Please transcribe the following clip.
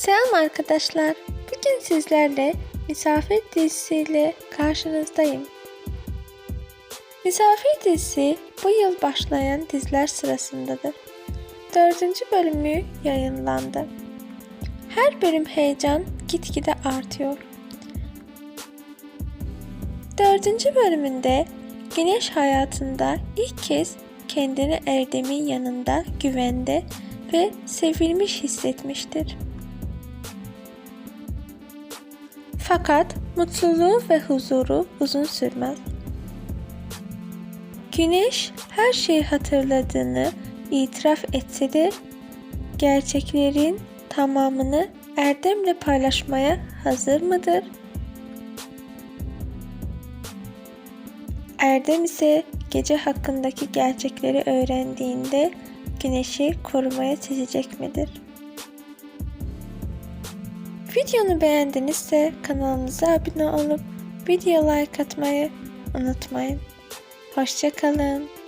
Selam arkadaşlar. Bugün sizlerle Misafir dizisiyle karşınızdayım. Misafir dizisi bu yıl başlayan diziler sırasındadır. Dördüncü bölümü yayınlandı. Her bölüm heyecan gitgide artıyor. Dördüncü bölümünde Güneş hayatında ilk kez kendini Erdem'in yanında güvende ve sevilmiş hissetmiştir. Fakat mutluluğu ve huzuru uzun sürmez. Güneş her şeyi hatırladığını itiraf etse de gerçeklerin tamamını Erdem'le paylaşmaya hazır mıdır? Erdem ise gece hakkındaki gerçekleri öğrendiğinde Güneş'i korumaya seçecek midir? Videonu beğendinizse kanalımıza abone olup video like atmayı unutmayın. Hoşçakalın.